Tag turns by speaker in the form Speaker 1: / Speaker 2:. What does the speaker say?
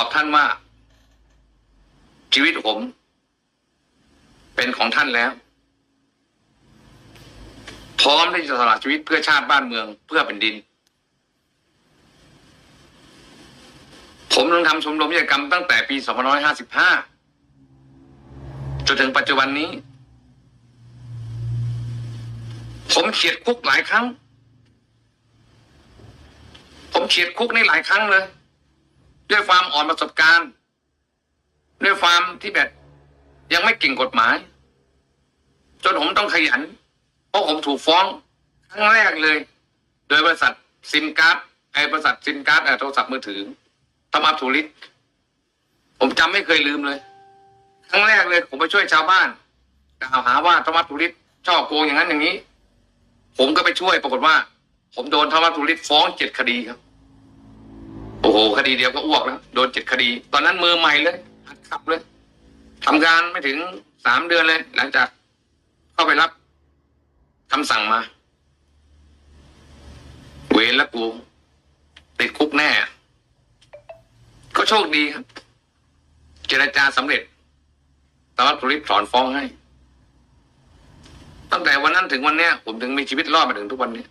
Speaker 1: อบท่านว่า ชีวิตผม เป็นของท่านแล้ว พร้อมที่จะสละชีวิตเพื่อชาติบ้านเมืองเพื่อแผ่นดิน ผมลงทำชมรมวิทยากรรมตั้งแต่ปี 2555 จนถึงปัจจุบันนี้ ผมเฉียดคุกหลายครั้ง ผมเฉียดคุกในหลายครั้งเลย ด้วยความอ่อนประสบการณ์ ด้วยความที่แบบยังไม่เก่งกฎหมาย จนผมต้องขยัน เพราะผมถูกฟ้องครั้งแรกเลย โดยบริษัทซินการ์ดไอ้บริษัทซินการ์ดโทรศัพท์มือถือทำอัพทูลิตผมจำไม่เคยลืมเลย ครั้งแรกเลย ผมไปช่วยชาวบ้านกล่าวหาว่าธรรมทุริตช่อโกงอย่างนั้นอย่างนี้ ผมก็ไปช่วยปรากฏว่า ผมโดนธรรมทุริตฟ้องเจ็ดคดีครับ อ้โหคดีเดียวก็อ้วกแล้วโดนเจ็ดคดี ตอนนั้นมือใหม่เลยหัดขับเลยทำงานไม่ถึงสามเดือนเลย หลังจาก เข้าไปรับคำสั่งมา เวรแล้วกูติดคุกแน่ ก็โชคดีครับ เจรจาสำเร็จตำรวจผลิถอนฟ้องให้ ตั้งแต่วันนั้นถึงวันเนี้ย ผมถึงมีชีวิตรอดมาถึงทุกวันนี้